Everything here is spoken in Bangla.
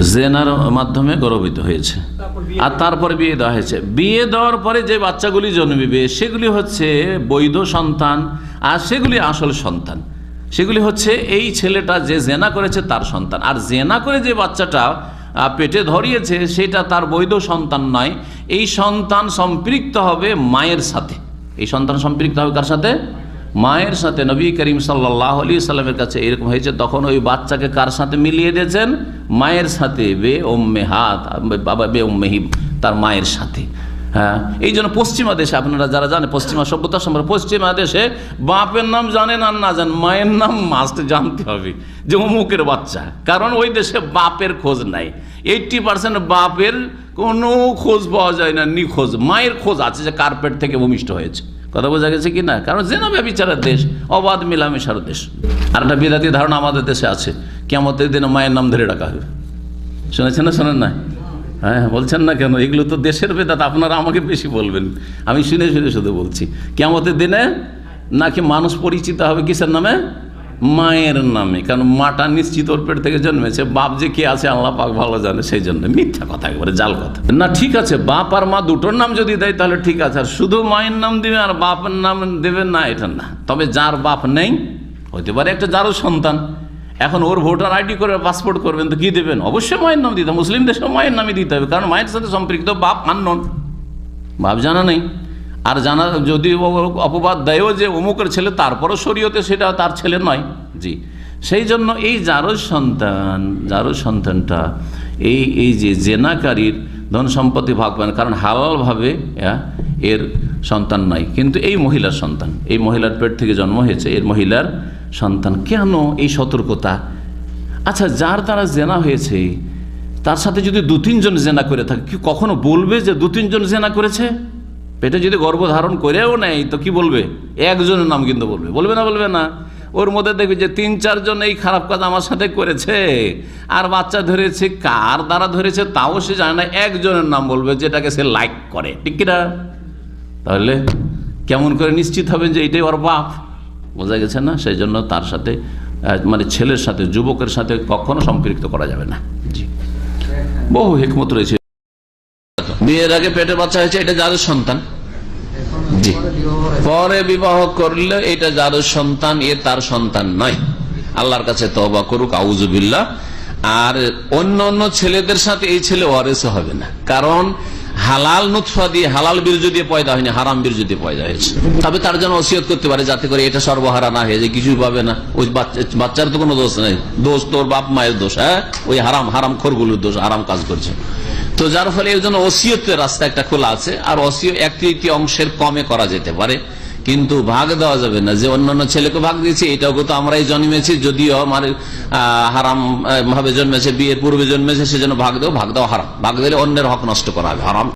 জেনার মাধ্যমে গর্বিত হয়েছে। আর তারপরে বিয়ে দেওয়া হয়েছে। বিয়ে দেওয়ার পরে যে বাচ্চাগুলি জন্মিবে সেগুলি হচ্ছে বৈধ সন্তান আর সেগুলি আসল সন্তান। সেগুলি হচ্ছে এই ছেলেটা যে জেনা করেছে তার সন্তান। আর জেনা করে যে বাচ্চাটা পেটে ধরিয়েছে সেটা তার বৈধ সন্তান নয়। এই সন্তান সম্পৃক্ত হবে মায়ের সাথে। এই সন্তান সম্পৃক্ত হবে কার সাথে? মায়ের সাথে নবী করিম সাল্লাহ আলী সাল্লামের কাছে এরকম হয়েছে, তখন ওই বাচ্চাকে কার সাথে মিলিয়ে দিয়েছেন? মায়ের সাথে, বে ওম্মে হাত, বাবা বে ওম্মেহিম তার মায়ের সাথে। হ্যাঁ এই জন্য পশ্চিমা দেশে, আপনারা যারা জানেন, পশ্চিমা সভ্যতা সম্পর্কে, পশ্চিমা দেশে বাপের নাম জানেন আর না জানেন, মায়ের নাম মাস্ট জানতে হবে যে অমুকের বাচ্চা, কারণ ওই দেশে বাপের খোঁজ নাই। এইটটি পার্সেন্ট বাপের কোনো খোঁজ পাওয়া যায় না, নিখোঁজ, মায়ের খোঁজ আছে যে কার্পেট থেকে ভূমিষ্ঠ হয়েছে। কথা বোঝা গেছে কি না? কারণ জেনা বিচারের দেশ, অবাধ মিলামেশার দেশ। আর একটা বিরাতি ধারণা আমাদের দেশে আছে কেমতের দিনে মায়ের নাম ধরে ডাকা হবে। শুনেছেন না শোনেন না হ্যাঁ বলছেন না কেন? এগুলো তো দেশের বেদাত, আপনারা আমাকে বেশি বলবেন। আমি শুনে শুনে শুধু বলছি কেমতের দিনে নাকি মানুষ পরিচিত হবে কিসের নামে? মায়ের নামে, কারণ মাটা নিশ্চিত ওর পেট থেকে জন্মেছে, বাপ যে কে আছে আল্লাহ পাক ভালো জানে, সেই জন্য মিথ্যা কথা একবারে, জাল কথা। না, ঠিক আছে, বাপ আর মা দুটোর নাম যদি দেয়, তাহলে ঠিক আছে, আর শুধু মায়ের নাম দিবে আর বাপের নাম দেবেন না, এটা না। তবে যার বাপ নেই হতে পারে একটা যারও সন্তান। এখন ওর ভোটার আইডি করে পাসপোর্ট করবেন, তো কি দেবেন? অবশ্যই মায়ের নাম দিতে। মুসলিম দেশেও মায়ের নামই দিতে হবে, কারণ মায়ের সাথে সম্পৃক্ত বাপ আননন বাপ জানা নেই। আর জানা যদি অপবাদ দেয়ও যে অমুকের ছেলে, তারপরও শরীয়তে সেটা তার ছেলে নয়। জি। সেই জন্য এই যারও সন্তান যারও সন্তানটা, এই এই যে জেনাকারীর ধন সম্পত্তি ভাগ পান কারণ হালালভাবে এর সন্তান নয় কিন্তু এই মহিলার সন্তান, এই মহিলার পেট থেকে জন্ম হয়েছে, এর মহিলার সন্তান, কেন এই সতর্কতা? আচ্ছা যার দ্বারা জেনা হয়েছে, তার সাথে যদি দু তিনজন জেনা করে থাকে, কি কখনো বলবে যে দু তিনজন জেনা করেছে? পেটে যদি গর্ভধারণ করেও নেয়, তো কি বলবে? একজনের নাম কিন্তু বলবে। বলবে না বলবে না। ওর মধ্যে দেখবে যে তিন, চারজন এই খারাপ কাজ আমার সাথে করেছে। আর বাচ্চা ধরেছে কার দ্বারা ধরেছে তাও সে জানে না। একজনের নাম বলবে যেটাকে সে লাইক করে। ঠিক কিনা? তাহলে কেমন করে নিশ্চিত হবে যে এটাই ওর বাপ? বোঝা গেছে না? সেই জন্য তার সাথে মানে ছেলের সাথে, যুবকের সাথে কখনো সম্পৃক্ত করা যাবে না। জি। বহু হেকমত রয়েছে। বিয়ের আগে পেটে বাচ্চা হয়েছে, এটা যাদের সন্তান? জি। পরে বিবাহ করলে এটা যাদের সন্তান, এ তার সন্তান নয়। আল্লাহর কাছে তবা করুক আউজুবিল্লাহ আর অন্য অন্য ছেলেদের সাথে এই ছেলে ওয়ারেস হবে না। কারণ হালাল নুৎফা দিয়ে, হালাল বীর্য দিয়ে পয়দা হয়নি, হারাম বীর্য দিয়ে পয়দা হয়েছে। তবে তার জন্য ওসিয়ত করতে পারে, যাতে করে এটা সর্বহারা না হয়ে যায়, কিছুই পাবে না। ওই বাচ্চার তো কোনো দোষ নেই। দোষ তোর বাপ মায়ের দোষ হ্যাঁ? ওই হারাম হারাম খোরগুলোর দোষ, হারাম কাজ করছে। তো যার ফলে এর জন্য ওসিয়তের রাস্তা একটা খোলা আছে, আর অসিয় এক তৃতীয় অংশের কমে করা যেতে পারে। কিন্তু ভাগ দেওয়া যাবে না, যে অন্যান্য ছেলেকে ভাগ দিয়েছি এটাও তো আমরাই জন্মেছি, যদিও আমার হারাম ভাবে জন্মেছে, বিয়ের পূর্বে জন্মেছে, সেজন্য ভাগ দেও, ভাগ দেওয়া হারাম। ভাগ দিলে অন্যের হক নষ্ট করা হবে, হারাম।